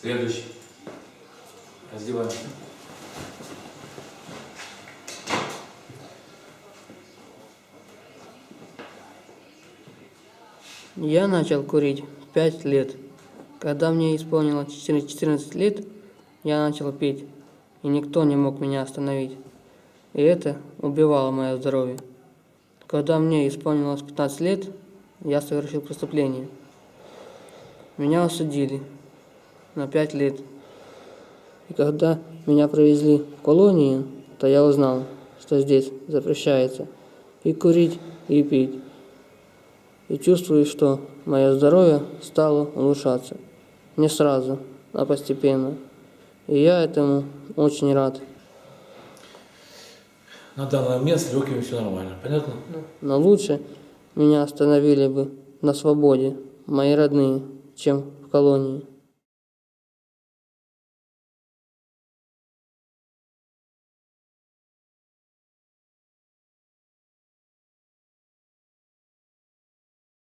Следующий. Раздеваемся. Я начал курить 5 лет. Когда мне исполнилось 14 лет, я начал пить, и никто не мог меня остановить. И это убивало мое здоровье. Когда мне исполнилось 15 лет, я совершил преступление. Меня осудили на 5 лет. И когда меня провезли в колонию, то я узнал, что здесь запрещается и курить, и пить и чувствую, что мое здоровье стало улучшаться. Не сразу, а постепенно. И я этому очень рад. На данный момент с легкими все нормально. Понятно? Но лучше меня остановили бы на свободе мои родные, чем в колонии.